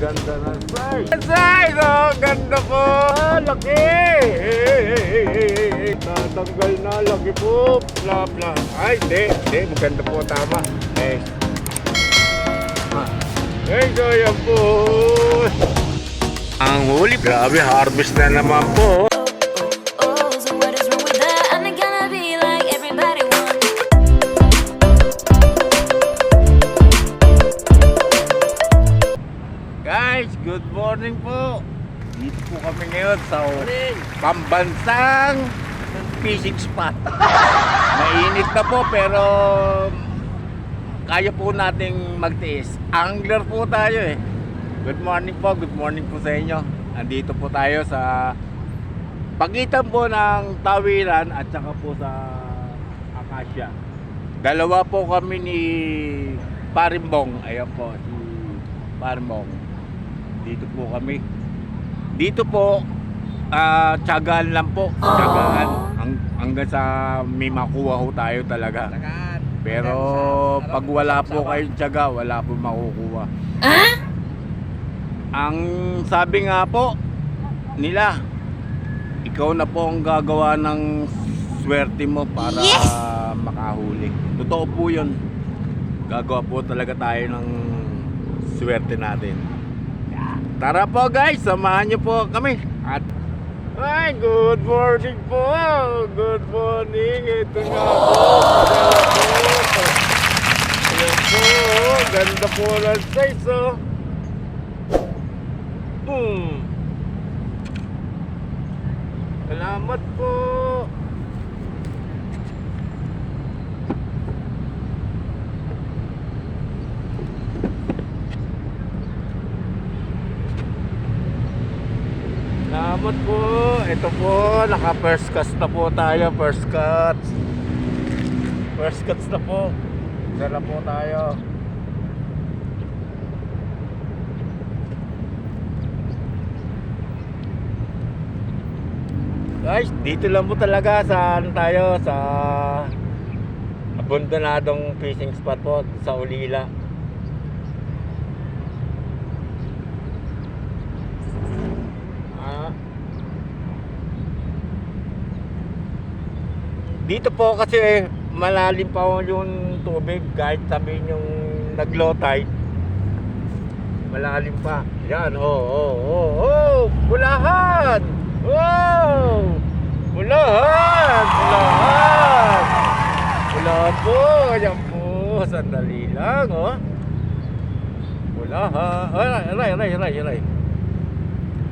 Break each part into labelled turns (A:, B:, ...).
A: ganda ng size. Size, oh, ganda po. Ah, laki. Tatanggal na, laki po. Bla, bla. Ay, hindi, hindi. Maganda po, tama. Eh. Eh, so yan po. Ang huli, grabe, harvest na naman po. Morning po. Dito po kami ngayon sa pambansang fishing spot. Mainit na po pero kaya po nating magtiis. Angler po tayo eh. Good morning po, good morning po sa inyo. Andito po tayo sa pagitan po ng Tawiran at saka po sa Acacia. Dalawa po kami ni Parimbong. Ayan po, si Parimbong. Dito po kami. Dito po, ah tiyagaan lang po. Tiyagaan. Hang, hanggang sa may makuha ho tayo talaga. Pero pag wala po kayong tiyaga, wala po makukuha. Ang sabi nga po nila, ikaw na po ang gagawa ng swerte mo para makahuli. Totoo po yun. Gagawa po talaga tayo ng swerte natin. Tara po guys, samahan niyo po kami. At ay, good morning po. Good morning. Ito nga po. Ayan po. Ganda po ng size oh. Hmm. Salamat po. Salamat po. Ito po, naka first cuts na po tayo. First cuts. First cuts na po. Dala po tayo. Guys, dito lang po talaga sa ano tayo sa abandonadong fishing spot po sa Ulila. Ah. Dito po kasi malalim pa po yung tubig kahit sabihin yung nag-low tide. Malalim pa. Yan, oh, oh, oh, oh, bulahan! Wow! Bulahan! Bulahan! Bulahan po! Ayan po! Sandali lang, oh. Bulahan! Aray, aray, aray, aray, aray.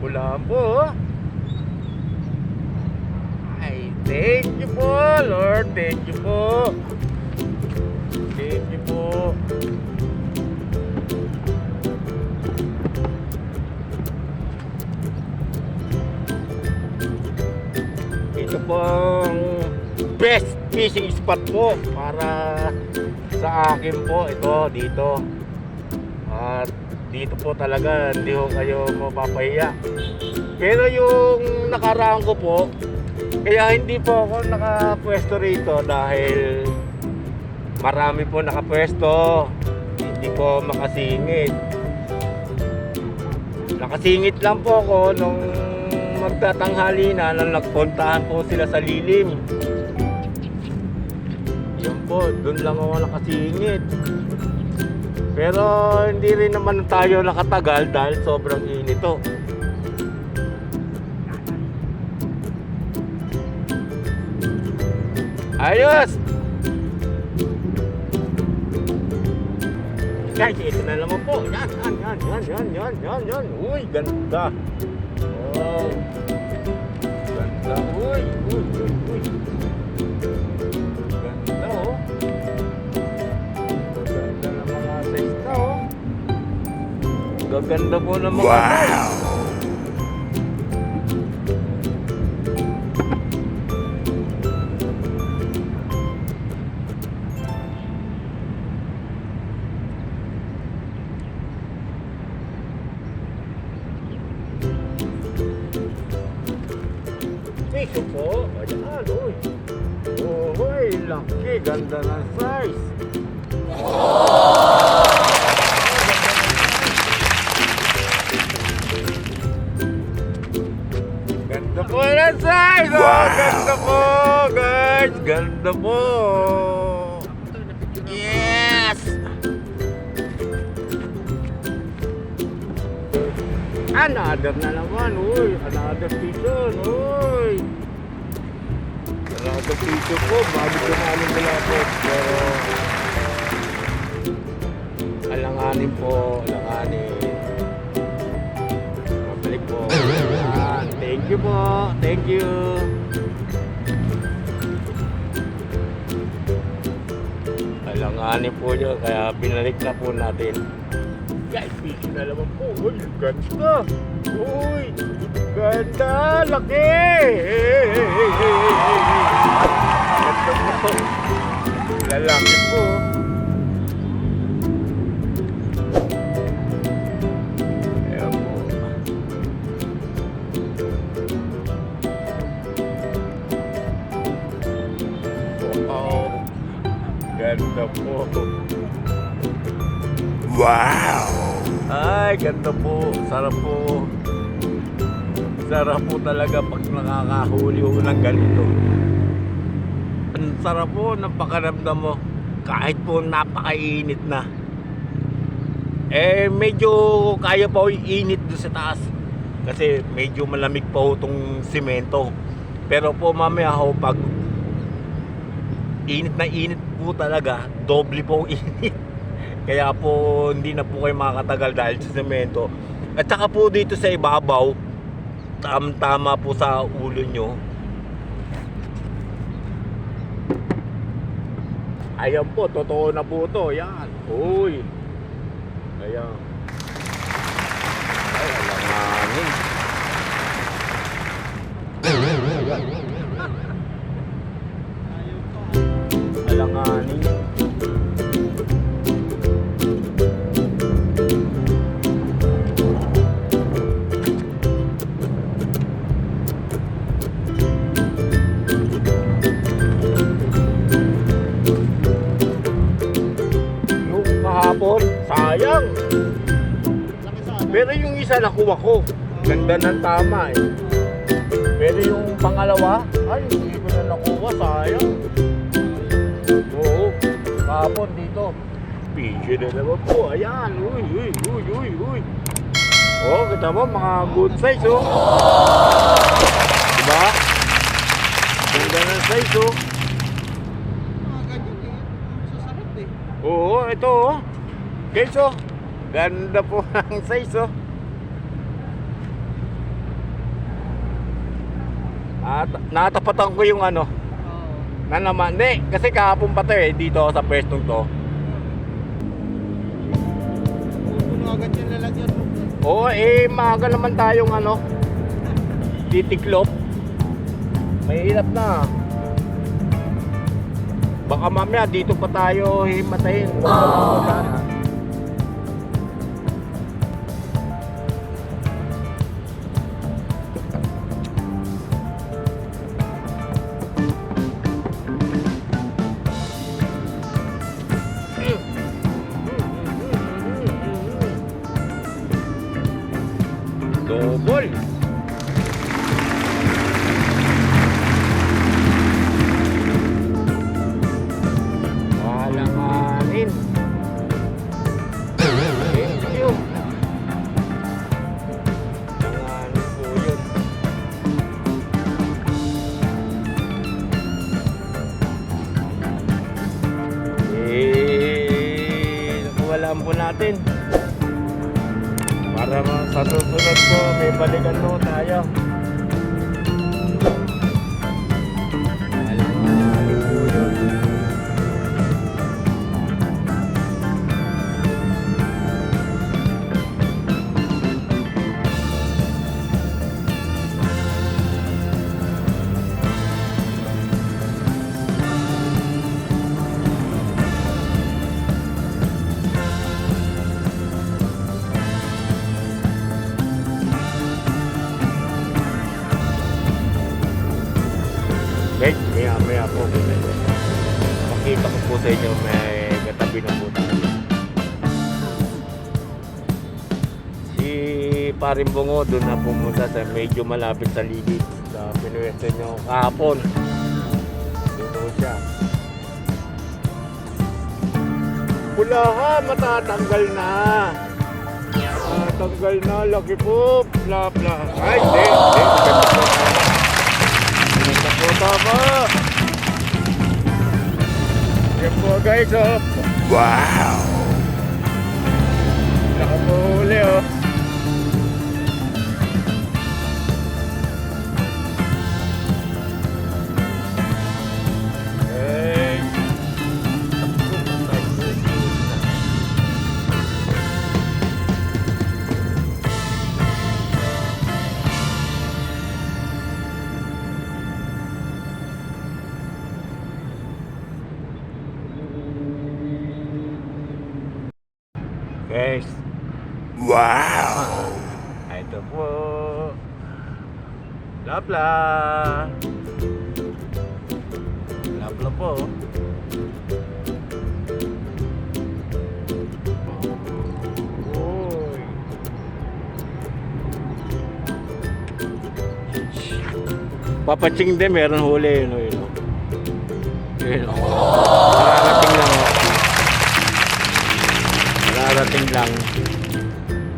A: Bulahan po, oh. Ay, thank you po, Lord. Thank you po. Thank you po. Ito po ang best fishing spot po para sa akin po ito dito. At dito po talaga hindi ko kayo mapapahiya. Pero yung nakaraan ko po, kaya hindi po ako nakapwesto rito dahil marami po nakapwesto. Hindi po makasingit. Nakasingit lang po ako nung magtatanghali na nang nagpuntahan po sila sa lilim. Yun po, doon lang ako nakasingit. Pero hindi rin naman tayo nakatagal dahil sobrang init to. Ayos! Guys, ito na naman po. Yan, yan, yan, yan, yan, yan, yan, yan. Uy, ganda. Oh. Ganda. Uy, uy, uy, uy. Ganda, oh. Ganda ng mga size na, oh. Gaganda po ng mga wow. Piso Another na naman, uy! Another season, uy! Another season po, bago nila po. Pero, alanganin po, alanganin. Mabalik po. Ayan. Thank you po, thank you. Alanganin po yun, kaya binalik na po natin. Guys, fish na po. Uy, ganda. Uy, ganda, laki. Ganda po. Lalaki po. Ayan po. Wow. Ganda po. Wow! Ay, ganda po. Sarap po. Sarap po talaga pag nakakahuli ko ng ganito. Ang sarap po ng pakaramdam mo. Kahit po napakainit na. Eh, medyo kaya pa yung init doon sa taas. Kasi medyo malamig pa ho itong simento. Pero po mamaya ho, pag init na init po talaga, doble po init. Kaya po hindi na po kayo makakatagal dahil sa semento. At saka po dito sa ibabaw, tam-tama po sa ulo nyo. Ayan po, totoo na po to. Yan. Uy. Ayan. Ay, alanganin. Alanganin. Pero yung isa nakuha ko. Ganda ng tama eh. Pero yung pangalawa, ay hindi ko na nakuha, sayang. Oo, kahapon dito. Pidyo na naman po, ayan. Uy, uy, uy, uy, uy. Oh, kita mo, mga good size oh. Diba? Ganda ng size oh. Oo, ito oh. Guys oh. Ganda po ng size oh. At natapatan ko yung ano, na naman. Hindi, kasi kahapon pa to eh, dito sa pwestong to.
B: agad yung lalagyan mo.
A: Oo, eh, maaga naman tayong ano, titiklop. Mahirap na. Baka mamaya dito pa tayo himatayin. Sana. Natin. Para sa susunod po, may balikan mo tayo. po sa inyo may katabi na po. Si Paring Bungo doon na pumunta sa medyo malapit sa ligid sa pinuwesta nyo kahapon. Doon siya. Pula matatanggal na. Matatanggal na, laki po. Bla bla. Ay, hindi, hindi. Hindi po tama. Maganda po tama. Yan po guys, oh. Wow! Lapla. Lapla po. Uy. Papatsing din, meron huli yun. Yun, yun. Yun, oh. Nararating lang. oh. Nararating lang.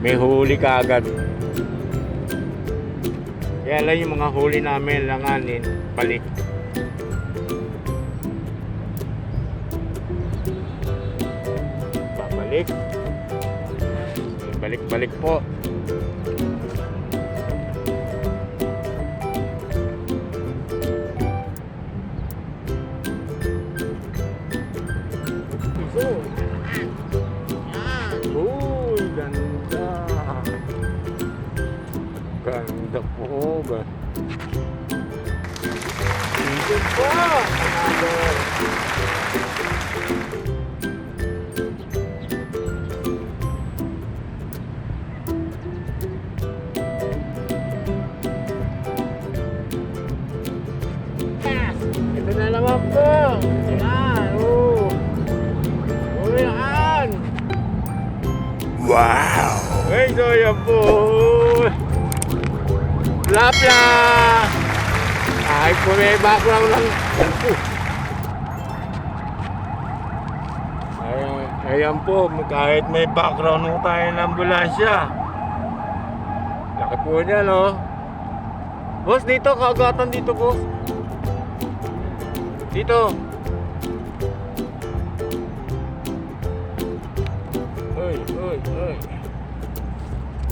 A: May huli ka agad. Kaya lang yung mga huli namin langanin, balik. Babalik. Balik-balik po. Uy, ganda. Ganda po. Ga. Dito pa. Another. Plapla! Ay, may background lang. Po. Ayan, ayan po, kahit may background mo tayo ng ambulansya. Laki po niya, no? Boss, dito, kaagatan dito, boss. Dito. Oy, oy, oy.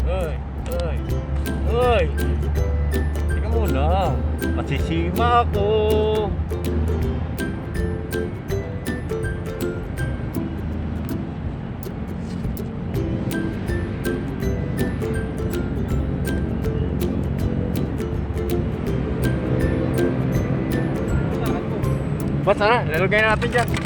A: Oy, oy. Oy. Muna. Masisima ako. Basta na, lalagay natin dyan.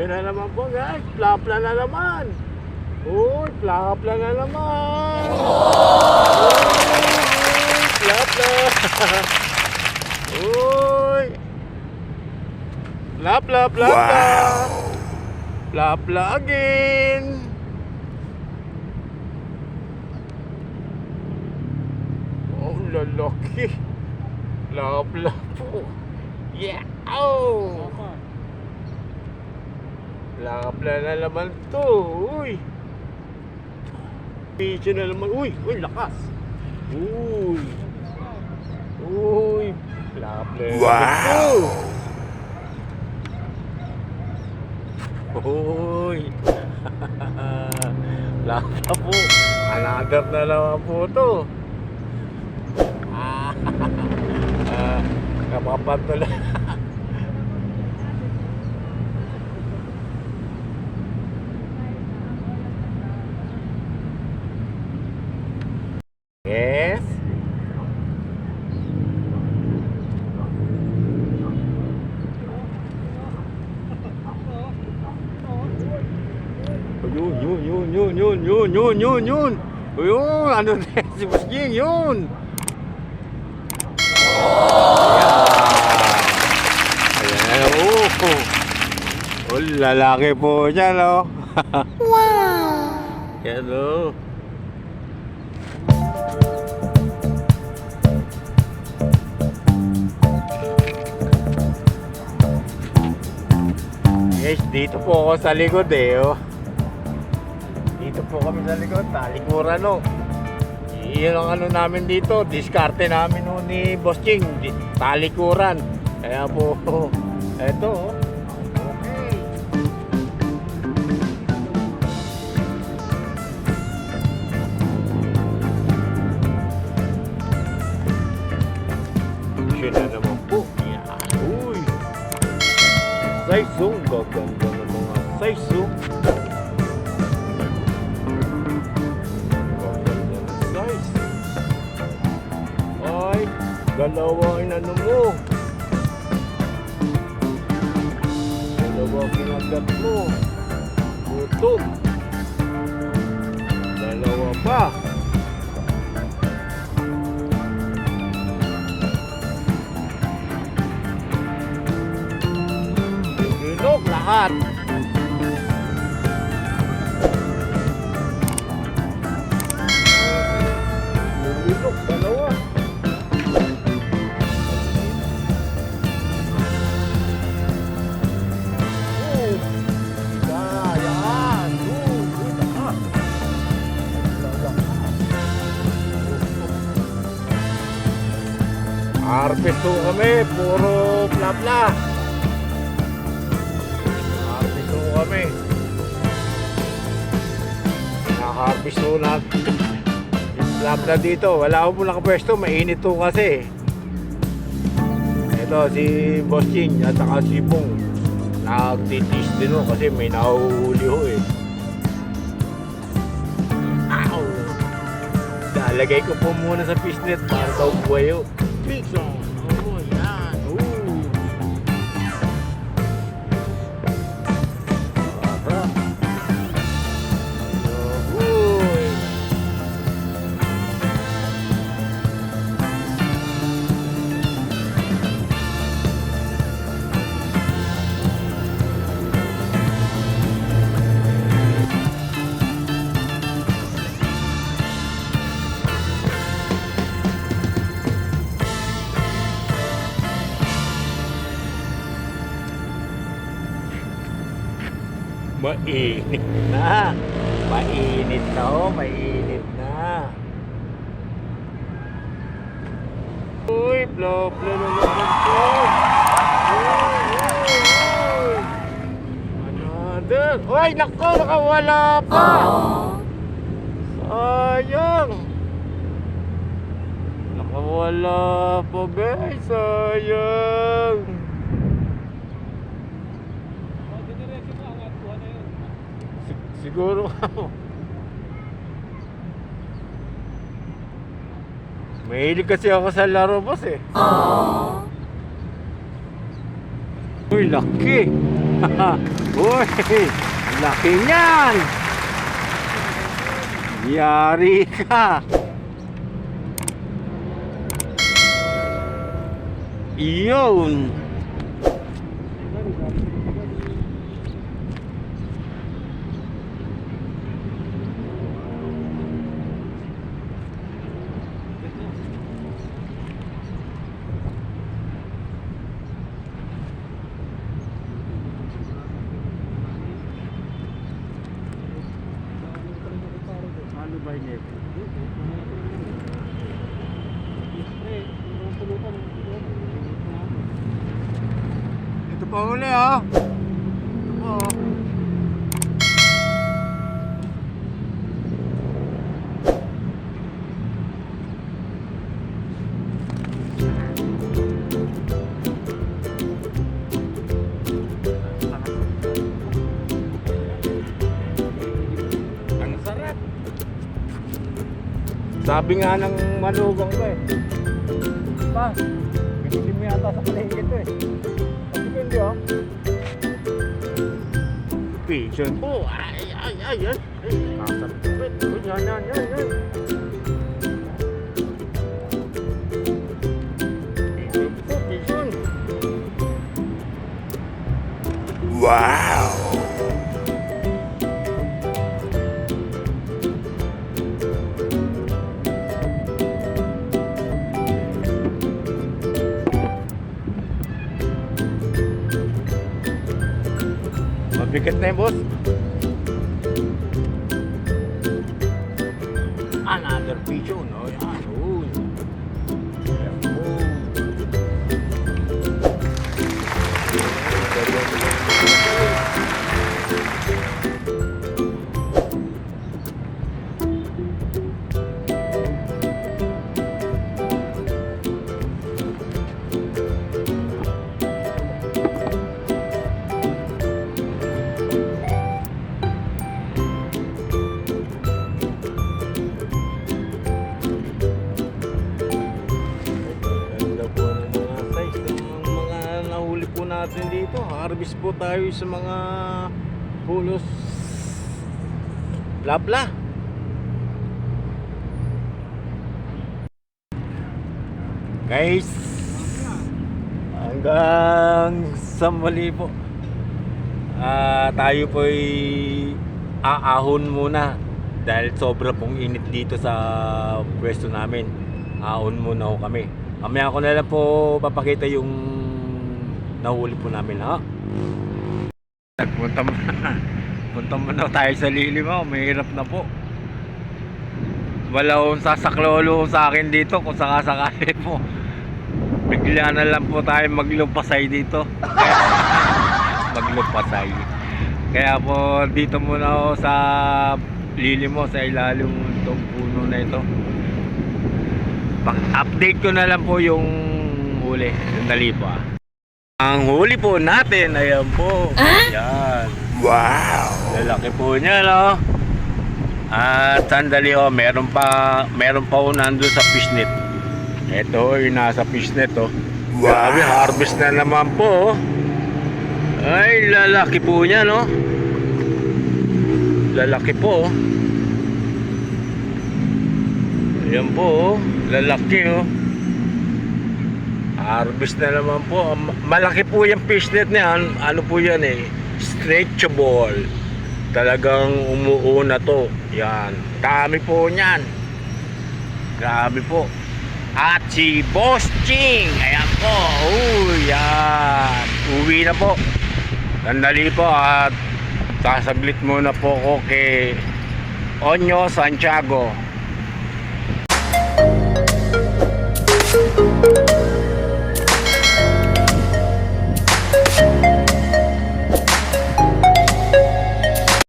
A: Pisyo na naman po guys. Plapla na naman. Uy, plapla na naman. Uy, plapla. Uy. Plapla, plapla. Plapla again. Oh, lalaki. Plapla po. Yeah. Oh. Lapla na naman to. Uy. Picho na naman. Uy, uy, lakas. Uy. Uy. Lapla na naman to. Uy! Pa po. Another na naman po to. Ah, ah, kapapantula. yes? Yun, yun, yun, yun, yun, yun, yun, yun, yun. Yun, ano na si Boss King, yun. Ayan. Ayan, oh. Oh, lalaki po niya, no? wow. Yan, oh. Guys, dito po ako sa likod eh, oh. Po kami sa likod, talikuran no. Iyon ang ano namin dito, diskarte namin no ni Boss Ching, talikuran. Kaya po, eto oh. Na naman po. Yan. Uy. Size oh. Dalawa ang ano mo. Dalawa kinagat mo. Gutom. Dalawa pa. Harvest kami, puro bla-bla. Harvest po kami. Na-harvest po natin. Yung bla-bla dito, wala akong po nakapwesto, mainit po kasi. Ito, si Boss Ching at saka si Bong. Nagtitis din ho kasi may nahuhuli ho eh. Ow! Nalagay ko po muna sa fishnet para daw buhay ho. Mainit na. Mainit na oh, mainit na. Uy, blo, blo, blo, blo, blo, blo. Uy, uy, uy. Another. Uy, nako, nakawala pa. Sayang. Nakawala pa, guys. Sayang. Si- siguro Mahilig kasi ako sa laro boss eh. Uy, laki. Uy, laki niyan. Yari ka. Iyon. Sabi nga ng manugang ko eh. Pa, binili mo yata sa palengke to eh. Sabi ko hindi oh. Vision po. Ay, ay, ay, ay. Uy, Yan, yan, yan, yan. Vision po, vision. Harvest po tayo sa mga pulos blabla. Guys, hanggang sa muli po. Ah, tayo po ay aahon muna dahil sobra pong init dito sa pwesto namin. Ahon muna ho kami. Mamaya ko na lang po papakita yung nahuli po namin ha. Nagpunta muna. Punta muna tayo sa lilim ho. Mahirap na po. Wala akong sasaklolo sa akin dito kung sakasakali po. Bigla na lang po tayo maglumpasay dito. maglumpasay. Kaya po dito muna ako sa lilim mo sa ilalim itong puno na ito. Pag-update ko na lang po yung huli. Sandali po ah. Ang huli po natin, ayan po. Ayan. Wow! Lalaki po niya, no? At sandali oh, meron pa, meron pa po nandun sa fishnet. Ito, yung nasa fishnet, oh. Grabe, harvest na naman po, oh. Ay, lalaki po niya, no? Lalaki po, oh. Ayan po, oh. Lalaki, oh. Harvest na naman po. Ma- Malaki po yung fishnet niya. Ano, po yan eh? Stretchable. Talagang umuuna to. Yan. Dami po niyan. Grabe po. At si Boss Ching. Ayan po. Uy, yan. Uwi na po. Sandali po at sasaglit muna po ko kay Onyo Santiago.